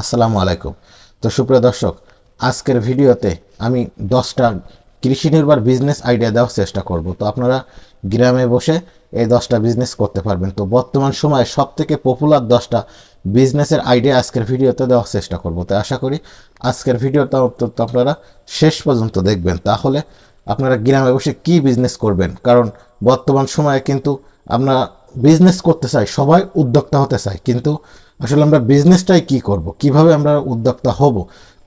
আসসালামু আলাইকুম। তো সুপ্রিয় দর্শক, আজকের ভিডিওতে আমি দশটা কৃষি নির্ভর বিজনেস আইডিয়া দেওয়ার চেষ্টা করব। তো আপনারা গ্রামে বসে এই দশটা বিজনেস করতে পারবেন। তো বর্তমান সময়ে সব থেকে পপুলার দশটা বিজনেসের আইডিয়া আজকের ভিডিওতে দেওয়ার চেষ্টা করব। তো আশা করি আজকের ভিডিওটা অন্তত আপনারা শেষ পর্যন্ত দেখবেন। তাহলে আপনারা গ্রামে বসে কি বিজনেস করবেন? কারণ বর্তমান সময়ে কিন্তু আমরা বিজনেস করতে চাই, সবাই উদ্যোক্তা হতে চায় কিন্তু আসলে আমরা বিজনেসটাই কি করব? কীভাবে আমরা উদ্যোক্তা হব?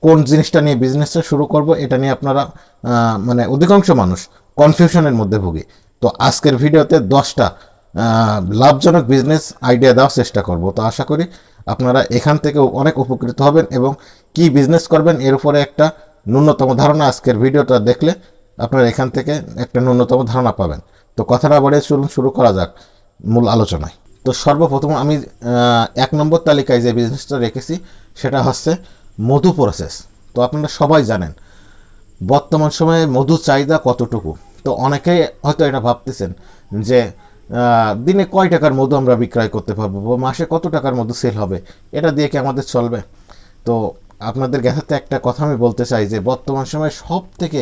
কোন জিনিসটা নিয়ে বিজনেসটা শুরু করব? এটা নিয়ে আপনারা মানে অধিকাংশ মানুষ কনফিউশনের মধ্যে ভুগি। তো আজকের ভিডিওতে দশটা লাভজনক বিজনেস আইডিয়া দেওয়ার চেষ্টা করব। তো আশা করি আপনারা এখান থেকে অনেক উপকৃত হবেন এবং কি বিজনেস করবেন এর উপরে একটা ন্যূনতম ধারণা আজকের ভিডিওটা দেখলে আপনারা এখান থেকে একটা ন্যূনতম ধারণা পাবেন। তো কথা না বাড়িয়ে চলুন, শুরু করা যাক মূল আলোচনায়। তো সর্বপ্রথম আমি এক নম্বর তালিকায় যে বিজনেসটা রেখেছি, সেটা হচ্ছে মধু প্রসেস তো আপনারা সবাই জানেন, বর্তমান সময়ে মধু চাহিদা কতটুকু? তো অনেকেই হয়তো এটা ভাবতেছেন যে দিনে কয় টাকার মধু আমরা বিক্রয় করতে পারব বা মাসে কত টাকার মধু সেল হবে? এটা দিয়ে কি আমাদের চলবে? তো আপনাদের কাছে একটা কথা আমি বলতে চাই যে, বর্তমান সময়ে সব থেকে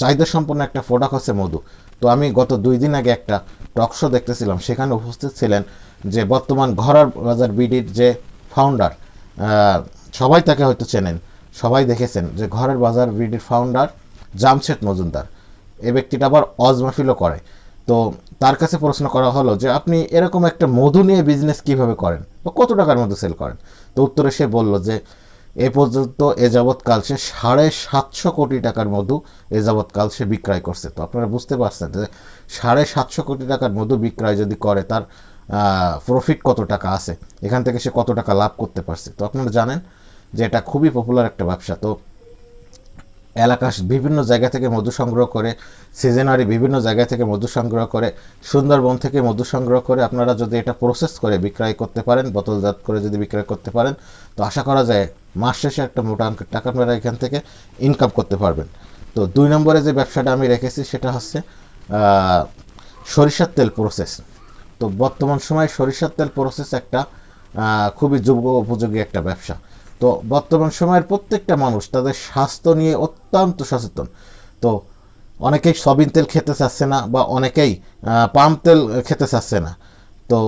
চাহিদা সম্পন্ন একটা প্রোডাক্ট হচ্ছে মধু। তো আমি গত দুই দিন আগে একটা টক শো দেখতেছিলাম, সেখানে উপস্থিত ছিলেন যে বর্তমান ঘরার বাজার বিডির যে ফাউন্ডার সবাই তাকে হয়তো চেনেন, সবাই দেখেছেন যে ঘরের বাজার বিডির ফাউন্ডার জামশেদ মজুমদার। এ ব্যক্তিটা আবার অজ মাহফিলও করে। তো তার কাছে প্রশ্ন করা হলো যে আপনি এরকম একটা মধু নিয়ে বিজনেস কীভাবে করেন? বা কত টাকার মধ্যে সেল করেন? তো উত্তরে সে বলল যে এ পর্যন্ত এ যাবৎকাল সে সাড়ে সাতশো কোটি টাকার মধু এ যাবৎকাল সে বিক্রয় করছে। তো আপনারা বুঝতে পারছেন যে সাড়ে সাতশো কোটি টাকার মধু বিক্রয় যদি করে, তার প্রফিট কত টাকা আছে? এখান থেকে সে কত টাকা লাভ করতে পারছে? তো আপনারা জানেন যে এটা খুবই পপুলার একটা ব্যবসা। তো এলাকা বিভিন্ন জায়গা থেকে মধু সংগ্রহ করে, সিজনারি বিভিন্ন জায়গা থেকে মধু সংগ্রহ করে, সুন্দরবন থেকে মধু সংগ্রহ করে আপনারা যদি এটা প্রসেস করে বিক্রয় করতে পারেন, বোতলজাত করে যদি বিক্রয় করতে পারেন, তো আশা করা যায় মাস শেষে একটা মোটা অঙ্কের টাকা আপনারা এখান থেকে ইনকাম করতে পারবেন। তো দুই নম্বরে যে ব্যবসাটা আমি রেখেছি সেটা হচ্ছে সরিষার তেল প্রসেস তো বর্তমান সময়ে সরিষার তেল প্রসেস একটা খুবই যুব উপযোগী একটা ব্যবসা। তো বর্তমান সময়ের প্রত্যেকটা মানুষ তাদের স্বাস্থ্য নিয়ে অত্যন্ত সচেতন। তো অনেকেই সবিন তেল খেতে চাচ্ছে না বা অনেকেই পাম তেল খেতে চাচ্ছে না। তো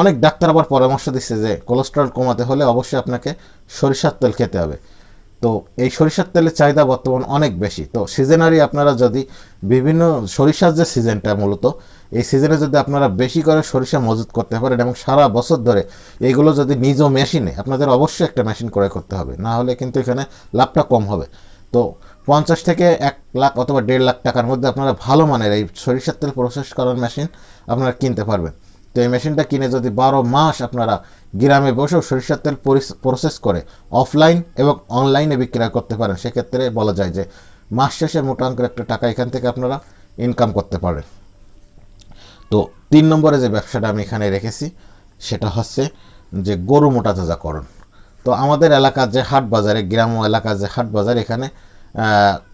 অনেক ডাক্তার আবার পরামর্শ দিচ্ছে যে কোলেস্ট্রল কমাতে হলে অবশ্যই আপনাকে সরিষার তেল খেতে হবে। তো এই সরিষার তেলের চাহিদা বর্তমান অনেক বেশি। তো সিজনারি আপনারা যদি বিভিন্ন সরিষার যে সিজনটা মূলত, এই সিজনে যদি আপনারা বেশি করে সরিষা মজুত করতে পারেন এবং সারা বছর ধরে এইগুলো যদি নিজ মেশিনে, আপনাদের অবশ্যই একটা মেশিন ক্রয় করতে হবে, না হলে কিন্তু এখানে লাভটা কম হবে। তো পঞ্চাশ থেকে এক লাখ অথবা দেড় লাখ টাকার মধ্যে আপনারা ভালো মানের এই সরিষার তেল প্রসেস করার মেশিন আপনারা কিনতে পারবেন। তো এই মেশিনটা কিনে যদি বারো মাস আপনারা গ্রামে বসেও সরিষার তেল প্রসেস করে অফলাইন এবং অনলাইনে বিক্রয় করতে পারেন, সেক্ষেত্রে বলা যায় যে মাস শেষে মোটা একটা টাকা এখান থেকে আপনারা ইনকাম করতে পারেন তো তিন নম্বরে যে ব্যবসাটা আমি এখানে রেখেছি, সেটা হচ্ছে যে গরু মোটা তাজাকরণ। তো আমাদের এলাকার যে হাট বাজারে গ্রাম এলাকার যে হাট বাজার, এখানে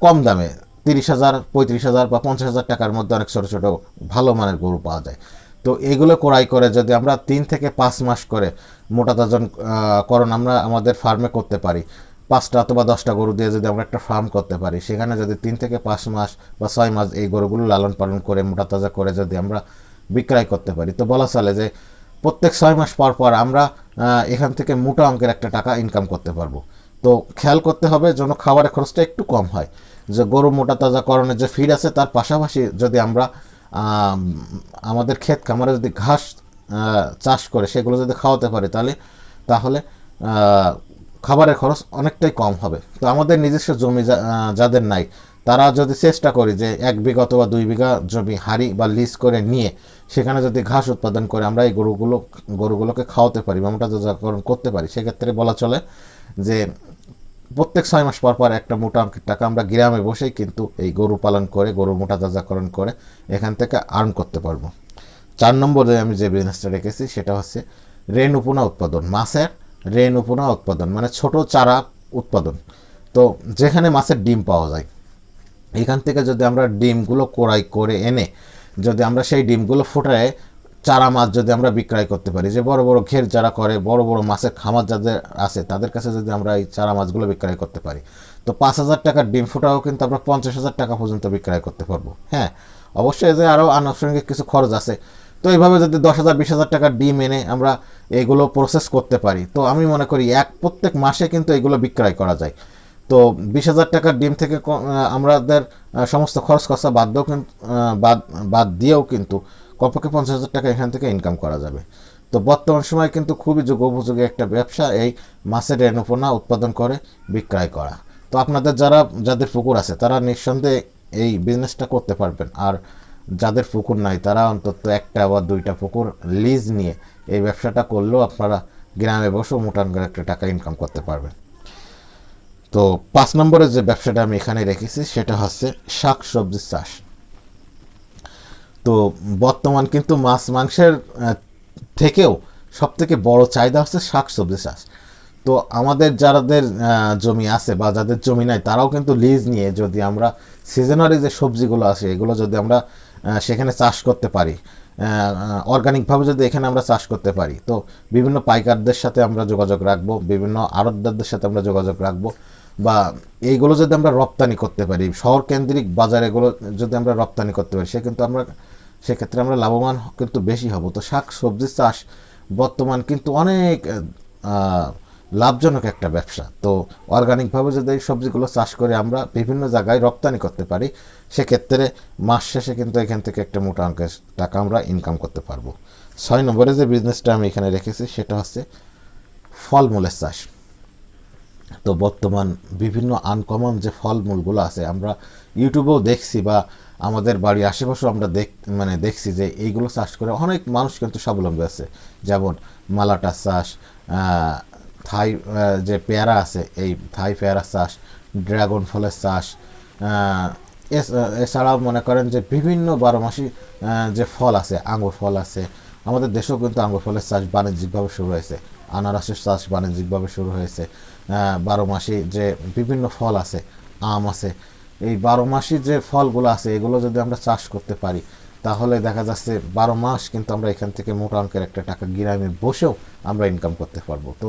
কম দামে তিরিশ হাজার, পঁয়ত্রিশ হাজার বা পঞ্চাশ হাজার টাকার মধ্যে অনেক ছোটো ছোটো ভালো মানের গরু পাওয়া যায়। তো এগুলো ক্রয় করে যদি আমরা তিন থেকে পাঁচ মাস করে মোটা তাজন করণ আমরা আমাদের ফার্মে করতে পারি। পাঁচটা অথবা দশটা গরু দিয়ে যদি আমরা একটা ফার্ম করতে পারি সেখানে যদি তিন থেকে পাঁচ মাস বা ছয় মাস এই গরুগুলো লালন পালন করে মোটা তাজা করে যদি আমরা বিক্রয় করতে পারি। তো বলা চলে যে প্রত্যেক ছয় মাস পর পর আমরা এখান থেকে মোটা অঙ্কের একটা টাকা ইনকাম করতে পারব। তো খেয়াল করতে হবে যেন খাবারের খরচটা একটু কম হয়। যে গরু মোটা তাজা তাজাকরণের যে ফিড আছে তার পাশাপাশি যদি আমরা আম, আমাদের ক্ষেত খামারে যদি ঘাস চাষ করে, সেগুলো যদি খাওয়াতে পারে, তাহলে তাহলে খাবারের খরচ অনেকটাই কম হবে। তো আমাদের নিজস্ব জমি যাদের নাই, তারা যদি চেষ্টা করি যে এক বিঘা অথবা দুই বিঘা জমি হাড়ি বা লিজ করে নিয়ে, সেখানে যদি ঘাস উৎপাদন করে আমরা এই গরুগুলো, গরুগুলোকে খাওয়াতে পারি বা মোটা করতে পারি, সেক্ষেত্রে বলা চলে যে প্রত্যেক ছয় মাস পর পর একটা মোটা অঙ্কের টাকা আমরা গ্রামে বসেই কিন্তু এই গরু পালন করে, গরু মোটা তাজাকরণ করে এখান থেকে আর্ন করতে পারব। চার নম্বরে আমি যে বিজনেসটা রেখেছি সেটা হচ্ছে রেন উপনা উৎপাদন, মাছের রেন উপনা উৎপাদন মানে ছোট চারা উৎপাদন। তো যেখানে মাছের ডিম পাওয়া যায়, এখান থেকে যদি আমরা ডিমগুলো কোড়াই করে এনে, যদি আমরা সেই ডিমগুলো ফুটায় চারা মাছ যদি আমরা বিক্রয় করতে পারি, যে বড় বড় ঘের যারা করে, বড় বড় মাছের খামার যাদের আছে, তাদের কাছে যদি আমরা এই চারা মাছগুলো বিক্রয় করতে পারি, তো পাঁচ হাজার টাকার ডিম ফোটাও কিন্তু আমরা পঞ্চাশ হাজার টাকা পর্যন্ত বিক্রয় করতে পারব। হ্যাঁ অবশ্যই যে আরও আনুষঙ্গিক কিছু খরচ আছে। তো এইভাবে যদি দশ হাজার, বিশ হাজার টাকার ডিম এনে আমরা এগুলো প্রসেস করতে পারি, তো আমি মনে করি এক প্রত্যেক মাসে কিন্তু এগুলো বিক্রয় করা যায়। তো বিশ হাজার টাকার ডিম থেকে আমাদের সমস্ত খরচ খরচা বাদ দিয়েও বাদ বাদ দিয়েও কিন্তু কমপক্ষে পঞ্চাশ হাজার টাকা এখান থেকে ইনকাম করা যাবে। তো বর্তমান সময় কিন্তু খুবই যুগোপযোগী একটা ব্যবসা এই মাছের রেণুপোনা উৎপাদন করে, বিক্রয় করা। তো আপনাদের যারা, যাদের পুকুর আছে, তারা নিঃসন্দেহে এই বিজনেসটা করতে পারবেন। আর যাদের পুকুর নাই, তারা অন্তত একটা বা দুইটা পুকুর লিজ নিয়ে এই ব্যবসাটা করলেও আপনারা গ্রামে বসেও মোটান করে একটা টাকা ইনকাম করতে পারবেন। তো পাঁচ নম্বরের যে ব্যবসাটা আমি এখানে রেখেছি, সেটা হচ্ছে শাক সবজি চাষ। তো বর্তমান কিন্তু মাছ মাংসের থেকেও সব থেকে বড় চাহিদা হচ্ছে শাক সবজি চাষ। তো আমাদের যাদের জমি আছে বা যাদের জমি নাই, তারাও কিন্তু লিজ নিয়ে যদি আমরা সিজনারি যে সবজিগুলো আছে, এগুলো যদি আমরা সেখানে চাষ করতে পারি অর্গানিকভাবে যদি এখানে আমরা চাষ করতে পারি, তো বিভিন্ন পাইকারদের সাথে আমরা যোগাযোগ রাখব, বিভিন্ন আড়তদারদের সাথে আমরা যোগাযোগ রাখব বা এইগুলো যদি আমরা রপ্তানি করতে পারি শহর কেন্দ্রিক বাজার এগুলো যদি আমরা রপ্তানি করতে পারি, সে কিন্তু আমরা সেক্ষেত্রে আমরা লাভবান কিন্তু বেশি হব। তো শাক, সবজি চাষ বর্তমান কিন্তু অনেক লাভজনক একটা ব্যবসা। তো অর্গানিকভাবে যদি এই সবজিগুলো চাষ করে আমরা বিভিন্ন জায়গায় রপ্তানি করতে পারি, সেক্ষেত্রে মাস শেষে কিন্তু এখান থেকে একটা মোটা অঙ্কের টাকা আমরা ইনকাম করতে পারব। ছয় নম্বরে যে বিজনেসটা আমি এখানে রেখেছি, সেটা হচ্ছে ফলমূলের চাষ। তো বর্তমান বিভিন্ন আনকমন যে ফলমূলগুলো আছে, আমরা ইউটিউবেও দেখছি বা আমাদের বাড়ির আশেপাশেও আমরা দেখ মানে দেখছি যে এইগুলো চাষ করে অনেক মানুষ কিন্তু স্বাবলম্বী আছে। যেমন মালাটা চাষ থাই যে পেয়ারা আছে, এই থাই পেয়ারা চাষ ড্রাগন ফলের চাষ এছাড়াও মনে করেন যে বিভিন্ন বারো মাসি যে ফল আছে, আঙ্গুর ফল আছে, আমাদের দেশেও কিন্তু আঙ্গুর ফলের চাষ বাণিজ্যিকভাবে শুরু হয়েছে। আনারসের চাষ বাণিজ্যিকভাবে শুরু হয়েছে। বারো মাসি যে বিভিন্ন ফল আছে, আম আছে এই বারো মাসি যে ফলগুলো আছে, এগুলো যদি আমরা চাষ করতে পারি, তাহলে দেখা যাচ্ছে বারো মাস কিন্তু আমরা এখান থেকে মোটা অঙ্কের একটা টাকা গ্রামে বসেও আমরা ইনকাম করতে পারব। তো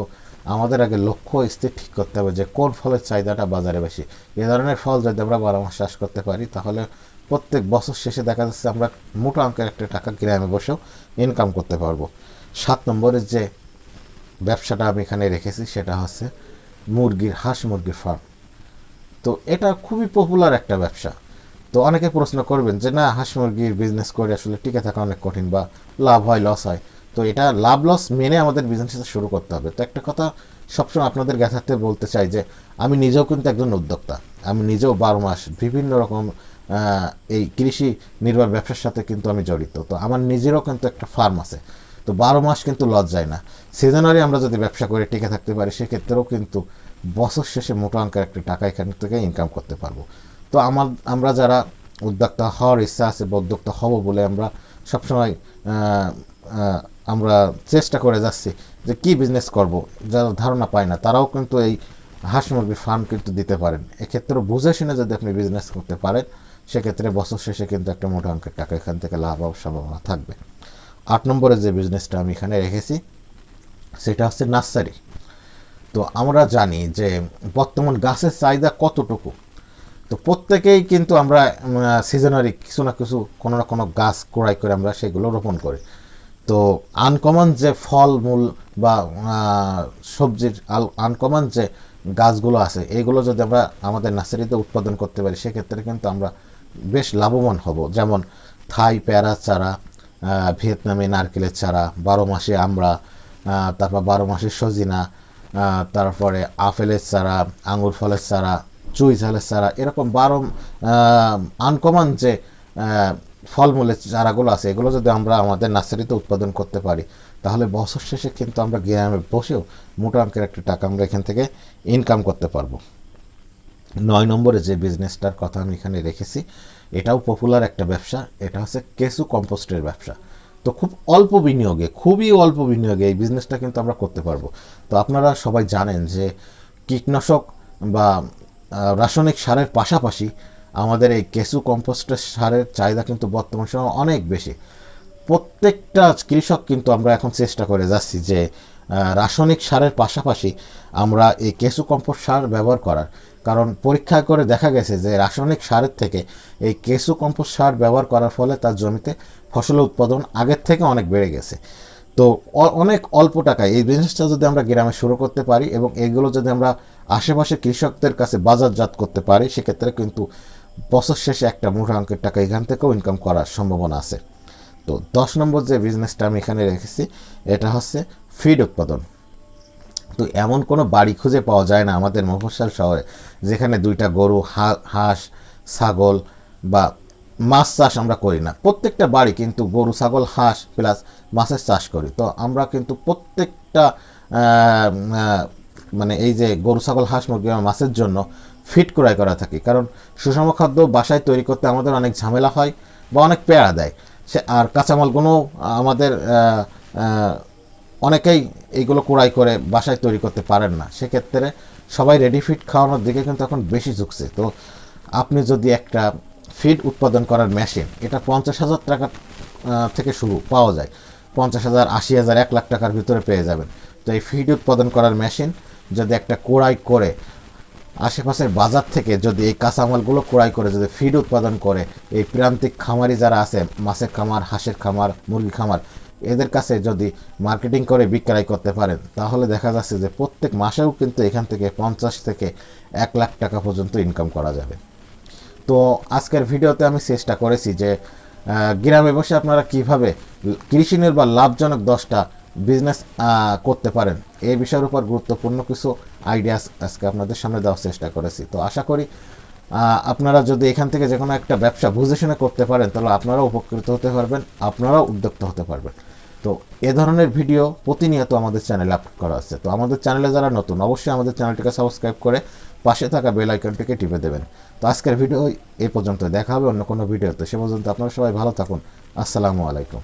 আমাদের আগে লক্ষ্য স্থির ঠিক করতে হবে যে কোন ফলের চাহিদাটা বাজারে বেশি। এ ধরনের ফল যদি আমরা বারো মাস চাষ করতে পারি, তাহলে প্রত্যেক বছর শেষে দেখা যাচ্ছে আমরা মোটা অঙ্কের একটা টাকা গ্রামে বসেও ইনকাম করতে পারব। সাত নম্বরের যে ব্যবসাটা আমি এখানে রেখেছি, সেটা হচ্ছে মুরগির, হাঁস মুরগির ফার্ম তো এটা খুবই পপুলার একটা ব্যবসা। তো অনেকে প্রশ্ন করবেন যে, না, হাঁস মুরগির বিজনেস করে আসলে টিকে থাকা অনেক কঠিন বা লাভ হয় লস হয়। তো এটা লাভ লস মেনে আমাদের বিজনেসটা শুরু করতে হবে। তো একটা কথা সবসময় আপনাদের জ্ঞাতার্থে বলতে চাই যে, আমি নিজেও কিন্তু একজন উদ্যোক্তা। আমি নিজেও বারো মাস বিভিন্ন রকম এই কৃষি নির্ভর ব্যবসার সাথে কিন্তু আমি জড়িত। তো আমার নিজেরও কিন্তু একটা ফার্ম আছে। তো বারো মাস কিন্তু লস যায় না। সিজনারি আমরা যদি ব্যবসা করে টিকে থাকতে পারি, সেক্ষেত্রেও কিন্তু বছর শেষে মোটা অঙ্কের একটা টাকা এখান থেকে ইনকাম করতে পারব। তো আমার, আমরা যারা উদ্যোক্তা হওয়ার ইচ্ছা আছে বা উদ্যোক্তা হব বলে আমরা সবসময় আমরা চেষ্টা করে যাচ্ছি যে কি বিজনেস করব, যারা ধারণা পায় না, তারাও কিন্তু এই হাঁস মুরগির ফার্ম কিন্তু দিতে পারেন। এক্ষেত্রে বুঝে শুনে যদি আপনি বিজনেস করতে পারেন, সেক্ষেত্রে বছর শেষে কিন্তু একটা মোটা অঙ্কের টাকা এখান থেকে লাভ হওয়ার সম্ভাবনা থাকবে। আট নম্বরে যে বিজনেসটা আমি এখানে রেখেছি, সেটা হচ্ছে নার্সারি। তো আমরা জানি যে বর্তমান গাছের চাহিদা কতটুকু? তো প্রত্যেকেই কিন্তু আমরা সিজনারি কিছু না কিছু কোনো না কোনো গাছ ক্রয় করে আমরা সেগুলো রোপণ করি। তো আনকমন যে ফলমূল বা সবজির আনকমন যে গাছগুলো আছে, এগুলো যদি আমরা আমাদের নার্সারিতে উৎপাদন করতে পারি, সেক্ষেত্রে কিন্তু আমরা বেশ লাভবান হব। যেমন থাই, পেয়ারা, চারা ভিয়েতনামি, নারকেলের চারা, বারো মাসে আমরা তারপর বারো মাসে সজিনা তারপরে আপেলের চারা, আঙুর ফলের চারা, চুই ঝালের চারা, এরকম বারো আনকমন যে ফলমূলের চারাগুলো আছে, এগুলো যদি আমরা আমাদের নার্সারিতে উৎপাদন করতে পারি, তাহলে বছর শেষে কিন্তু আমরা গ্রামে বসেও মোটা অঙ্কের একটা টাকা আমরা এখান থেকে ইনকাম করতে পারব। নয় নম্বরে যে বিজনেসটার কথা আমি এখানে রেখেছি, এটাও পপুলার একটা ব্যবসা, এটা হচ্ছে কেসু কম্পোস্টের ব্যবসা। তো খুব অল্প বিনিয়োগে, খুবই অল্প বিনিয়োগে এই বিজনেসটা কিন্তু আমরা করতে পারব। তো আপনারা সবাই জানেন যে কীটনাশক বা রাসায়নিক সারের পাশাপাশি আমাদের এই কেসু কম্পোস্টের সারের চাহিদা কিন্তু বর্তমান সময় অনেক বেশি। প্রত্যেকটা কৃষক কিন্তু আমরা এখন চেষ্টা করে যাচ্ছি যে রাসায়নিক সারের পাশাপাশি আমরা এই কেঁচু কম্পোস্ট সার ব্যবহার করার। কারণ পরীক্ষা করে দেখা গেছে যে, রাসায়নিক সারের থেকে এই কেঁচু কম্পোস্ট সার ব্যবহার করার ফলে তার জমিতে ফসলের উৎপাদন আগের থেকে অনেক বেড়ে গেছে। তো অনেক অল্প টাকায় এই বিজনেসটা যদি আমরা গ্রামে শুরু করতে পারি এবং এগুলো যদি আমরা আশেপাশে কৃষকদের কাছে বাজারজাত করতে পারি, সেক্ষেত্রে কিন্তু বছর শেষে একটা মোটা অঙ্কের টাকা এখান থেকেও ইনকাম করার সম্ভাবনা আছে। তো দশ নম্বর যে বিজনেসটা আমি এখানে রেখেছি, এটা হচ্ছে ফিড উৎপাদন। তো এমন কোনো বাড়ি খুঁজে পাওয়া যায় না আমাদের মফস্বল শহরে, যেখানে দুইটা গরু হাঁস, ছাগল বা মাছ চাষ আমরা করি না। প্রত্যেকটা বাড়ি কিন্তু গরু, ছাগল, হাঁস প্লাস মাছের চাষ করি। তো আমরা কিন্তু প্রত্যেকটা মানে এই যে গরু, ছাগল, হাঁস, মুরগি মাছের জন্য ফিট ক্রয় করা থাকি। কারণ সুষম খাদ্য বাসায় তৈরি করতে আমাদের অনেক ঝামেলা হয় বা অনেক পেড়া দেয়। সে, আর কাঁচামালগুলো আমাদের অনেকেই এইগুলো কুড়াই করে বাসায় তৈরি করতে পারেন না। সেক্ষেত্রে সবাই রেডি ফিড খাওয়ানোর দিকে কিন্তু এখন বেশি ঝুঁকছে। তো আপনি যদি একটা ফিড উৎপাদন করার মেশিন এটা পঞ্চাশ হাজার টাকা থেকে শুরু, পাওয়া যায়। পঞ্চাশ হাজার, আশি হাজার, এক লাখ টাকার ভিতরে পেয়ে যাবেন। তো এই ফিড উৎপাদন করার মেশিন যদি একটা কুড়াই করে, আশেপাশের বাজার থেকে যদি এই কাঁচামালগুলো ক্রয় করে যদি ফিড উৎপাদন করে, এই প্রান্তিক খামারি যারা আছে, মাছের খামার, হাঁসের খামার মুরগি খামার, এদের কাছে যদি মার্কেটিং করে, বিক্রয় করতে পারেন, তাহলে দেখা যাচ্ছে যে প্রত্যেক মাসেও কিন্তু এখান থেকে পঞ্চাশ থেকে এক লাখ টাকা পর্যন্ত ইনকাম করা যাবে। তো আজকের ভিডিওতে আমি চেষ্টা করেছি যে গ্রামে বসে আপনারা কীভাবে কৃষি নির্ভর লাভজনক দশটা বিজনেস করতে পারেন, এই বিষয়ের উপর গুরুত্বপূর্ণ কিছু আইডিয়া আজকে আপনাদের সামনে দেওয়ার চেষ্টা করেছি। তো আশা করি আপনারা যদি এখান থেকে যে কোনো একটা ব্যবসা বুঝে শুনে করতে পারেন, তাহলে আপনারাও উপকৃত হতে পারবেন, আপনারাও উদ্যোক্তা হতে পারবেন। তো এ ধরনের ভিডিও প্রতিনিয়ত আমাদের চ্যানেলে আপলোড করা আছে। তো আমাদের চ্যানেলে যারা নতুন, অবশ্যই আমাদের চ্যানেলটিকে সাবস্ক্রাইব করে পাশে থাকা বেল আইকনটিকে টিপে দেবেন। তো আজকের ভিডিও এ পর্যন্ত দেখা হবে অন্য কোনো ভিডিওতে সে পর্যন্ত আপনারা সবাই ভালো থাকুন। আসসালামু আলাইকুম।